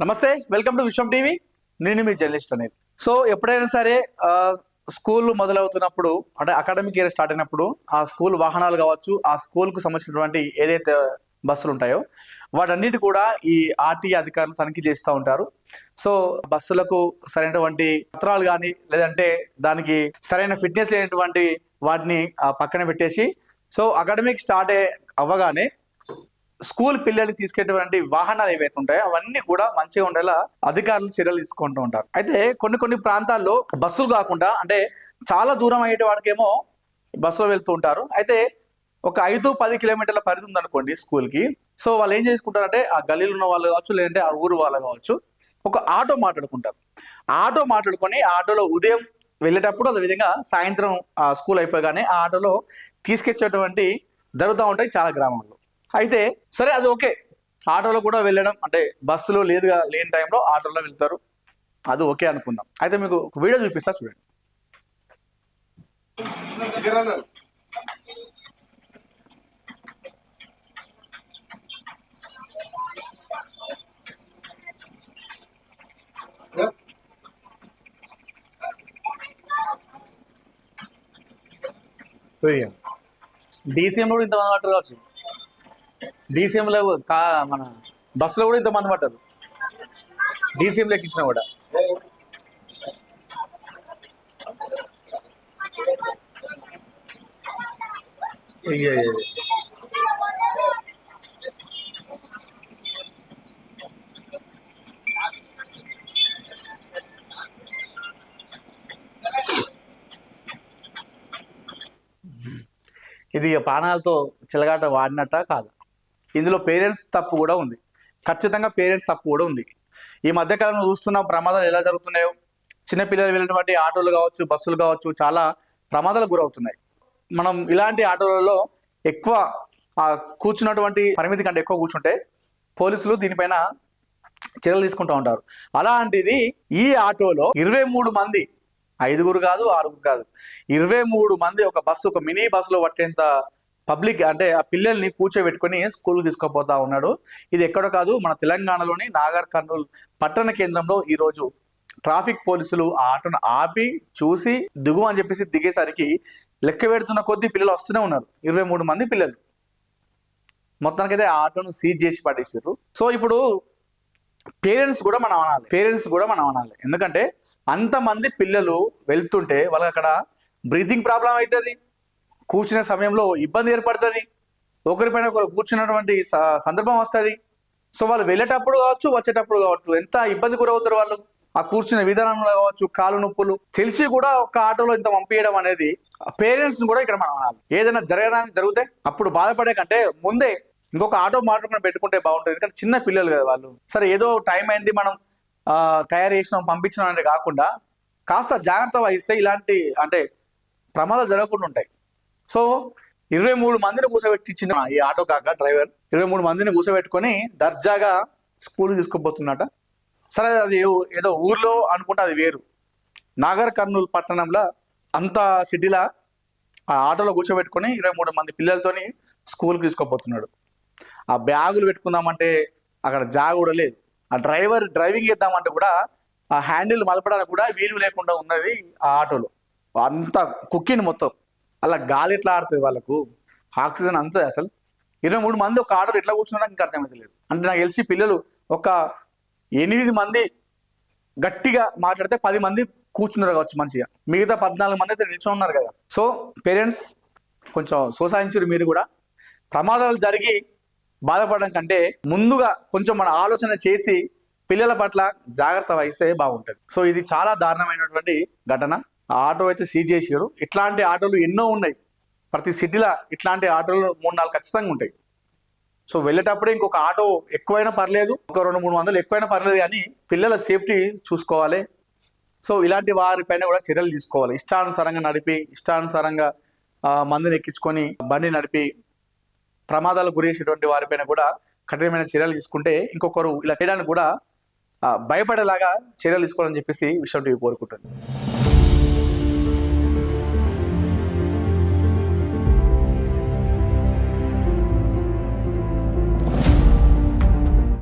నమస్తే welcome to Vishwam TV. నేను మీ journalist అనేది సో ఎప్పుడైనా సరే స్కూల్ మొదలవుతున్నప్పుడు అంటే అకాడమిక్ ఇయర్ స్టార్ట్ అయినప్పుడు ఆ స్కూల్ వాహనాలు కావచ్చు ఆ స్కూల్కు సంబంధించినటువంటి ఏదైతే బస్సులు ఉంటాయో వాటన్నిటి కూడా ఈ ఆర్టీఏ అధికారులు తనిఖీ చేస్తూ ఉంటారు. సో బస్సులకు సరైనటువంటి పత్రాలు కానీ లేదంటే దానికి సరైన ఫిట్నెస్ లేనటువంటి వాటిని పక్కన పెట్టేసి సో అకాడమిక్ స్టార్ట్ అవ్వగానే స్కూల్ పిల్లల్ని తీసుకెళ్ళేటువంటి వాహనాలు ఏవైతే ఉంటాయో అవన్నీ కూడా మంచిగా ఉండేలా అధికారులు చర్యలు తీసుకుంటూ ఉంటారు. అయితే కొన్ని కొన్ని ప్రాంతాల్లో బస్సులు కాకుండా అంటే చాలా దూరం అయ్యే వాడికేమో బస్సులో వెళ్తూ ఉంటారు. అయితే ఒక ఐదు పది కిలోమీటర్ల పరిధి ఉందనుకోండి స్కూల్కి. సో వాళ్ళు ఏం చేసుకుంటారంటే ఆ గల్లీలో ఉన్న వాళ్ళు కావచ్చు లేదంటే ఆ ఊరు వాళ్ళు కావచ్చు ఒక ఆటో మాట్లాడుకుంటారు. ఆటో మాట్లాడుకొని ఆటోలో ఉదయం వెళ్ళేటప్పుడు అదేవిధంగా సాయంత్రం ఆ స్కూల్ అయిపోగానే ఆ ఆటోలో తీసుకొచ్చేటువంటి జరుగుతూ ఉంటాయి చాలా గ్రామాల్లో. అయితే సరే అది ఓకే. ఆటోలో కూడా వెళ్ళడం అంటే బస్సులో లేదుగా లేని టైంలో ఆటోలో వెళ్తారు. అది ఓకే అనుకుందాం. అయితే మీకు ఒక వీడియో చూపిస్తా చూడండి. డీసీఎం కూడా ఇంతమంది కావచ్చు. డీసీఎంలో కా మన బస్సులో కూడా ఇంతమంది పట్టరు డీసీఎం లెక్కించిన కూడా. ఇది ప్రాణాలతో చిలగాట వాడినట్ట కాదు. ఇందులో పేరెంట్స్ తప్పు కూడా ఉంది. ఖచ్చితంగా పేరెంట్స్ తప్పు కూడా ఉంది. ఈ మధ్యకాలంలో చూస్తున్న ప్రమాదాలు ఎలా జరుగుతున్నాయో. చిన్నపిల్లలు వెళ్ళినటువంటి ఆటోలు కావచ్చు బస్సులు కావచ్చు చాలా ప్రమాదాలకు గురవుతున్నాయి. మనం ఇలాంటి ఆటోలలో ఎక్కువ ఆ కూర్చున్నటువంటి పరిమితి కంటే ఎక్కువ కూర్చుంటే పోలీసులు దీనిపైన చర్యలు తీసుకుంటూ ఉంటారు. అలాంటిది ఈ ఆటోలో ఇరవై మూడు మంది ఐదుగురు కాదు ఆరుగురు కాదు. ఇరవై మూడు మంది ఒక బస్సు ఒక మినీ బస్సులో పట్టేంత పబ్లిక్ అంటే ఆ పిల్లల్ని కూర్చోబెట్టుకొని స్కూల్ తీసుకుపోతా ఉన్నాడు. ఇది ఎక్కడో కాదు మన తెలంగాణలోని నాగర్ కర్నూలు పట్టణ కేంద్రంలో ఈరోజు ట్రాఫిక్ పోలీసులు ఆ ఆటోను ఆపి చూసి దిగు అని చెప్పేసి దిగేసరికి లెక్క పెడుతున్న కొద్దీ పిల్లలు వస్తూనే ఉన్నారు. ఇరవై మూడు మంది పిల్లలు. మొత్తానికైతే ఆ ఆటోను సీజ్ చేసి పడేసారు సో ఇప్పుడు పేరెంట్స్ కూడా మనం అనాలి. పేరెంట్స్ కూడా మనం అనాలి. ఎందుకంటే అంతమంది పిల్లలు వెళ్తుంటే వాళ్ళకి అక్కడ బ్రీతింగ్ ప్రాబ్లం అవుతుంది. కూర్చునే సమయంలో ఇబ్బంది ఏర్పడుతుంది. ఒకరిపైన ఒకరు కూర్చున్నటువంటి స- సందర్భం వస్తుంది. సో వాళ్ళు వెళ్ళేటప్పుడు కావచ్చు వచ్చేటప్పుడు కావచ్చు ఎంత ఇబ్బంది గురవుతారు వాళ్ళు? ఆ కూర్చునే విధానంలో కావచ్చు కాలు నొప్పులు తెలిసి కూడా ఒక ఆటోలో ఇంత పంపించడం అనేది పేరెంట్స్ కూడా ఇక్కడ మనం అనాలి. ఏదైనా జరగడానికి జరిగితే అప్పుడు బాధపడే కంటే ముందే ఇంకొక ఆటో మాట్లాడుకుని పెట్టుకుంటే బాగుంటుంది. ఎందుకంటే చిన్న పిల్లలు కదా వాళ్ళు. సరే ఏదో టైం అయింది మనం తయారు చేసినాం పంపించినాం అనేది కాకుండా కాస్త జాగ్రత్త వహిస్తే ఇలాంటి అంటే ప్రమాదాలు జరగకుండా ఉంటాయి. సో ఇరవై మూడు మందిని కూర్చోబెట్టించిన ఈ ఆటో కాక డ్రైవర్ ఇరవై మూడు మందిని కూర్చోబెట్టుకొని దర్జాగా స్కూల్ తీసుకుపోతున్నట సరే అది ఏదో ఊర్లో అనుకుంటే అది వేరు. నాగర్ కర్నూలు పట్టణంలో అంత సిటీలా ఆ ఆటోలో కూర్చోబెట్టుకొని ఇరవై మూడు మంది పిల్లలతోని స్కూల్కి తీసుకుపోతున్నాడు. ఆ బ్యాగులు పెట్టుకుందామంటే అక్కడ జాగ కూడా లేదు. ఆ డ్రైవర్ డ్రైవింగ్ చేద్దామంటే కూడా ఆ హ్యాండిల్ మలపడానికి కూడా వీలు లేకుండా ఉన్నది ఆ ఆటోలో. అంత కుక్కింది మొత్తం. అలా గాలి ఎట్లా ఆడుతుంది వాళ్ళకు? ఆక్సిజన్ అంతే అసలు. ఇరవై మూడు మంది ఒక ఆర్డర్ ఎట్లా కూర్చున్నారో ఇంకా అర్థమైతలేదు. అంటే నాకు తెలిసి పిల్లలు ఒక ఎనిమిది మంది గట్టిగా మాట్లాడితే పది మంది కూర్చున్నారు కావచ్చు మంచిగా. మిగతా పద్నాలుగు మంది అయితే నిల్చొని ఉన్నారు కదా. సో పేరెంట్స్ కొంచెం సోసాయించారు మీరు కూడా. ప్రమాదాలు జరిగి బాధపడడం కంటే ముందుగా కొంచెం మన ఆలోచన చేసి పిల్లల పట్ల జాగ్రత్త వహిస్తే బాగుంటుంది. సో ఇది చాలా దారుణమైనటువంటి ఘటన. ఆటో అయితే సీజ్ చేసారు ఇట్లాంటి ఆటోలు ఎన్నో ఉన్నాయి. ప్రతి సిటీలో ఇట్లాంటి ఆటోలు మూడు నాలుగు ఖచ్చితంగా ఉంటాయి. సో వెళ్ళేటప్పుడే ఇంకొక ఆటో ఎక్కువైనా పర్లేదు ఒక రెండు మూడు వందలు ఎక్కువైనా పర్లేదు కానీ పిల్లల సేఫ్టీ చూసుకోవాలి. సో ఇలాంటి వారిపైన కూడా చర్యలు తీసుకోవాలి. ఇష్టానుసారంగా నడిపి ఇష్టానుసారంగా మందిని ఎక్కించుకొని బండి నడిపి ప్రమాదాలకు గురేసేటువంటి వారిపైన కూడా కఠినమైన చర్యలు తీసుకుంటే ఇంకొకరు ఇలా చేయడానికి కూడా భయపడేలాగా చర్యలు తీసుకోవాలని చెప్పేసి విషయం కోరుకుంటుంది.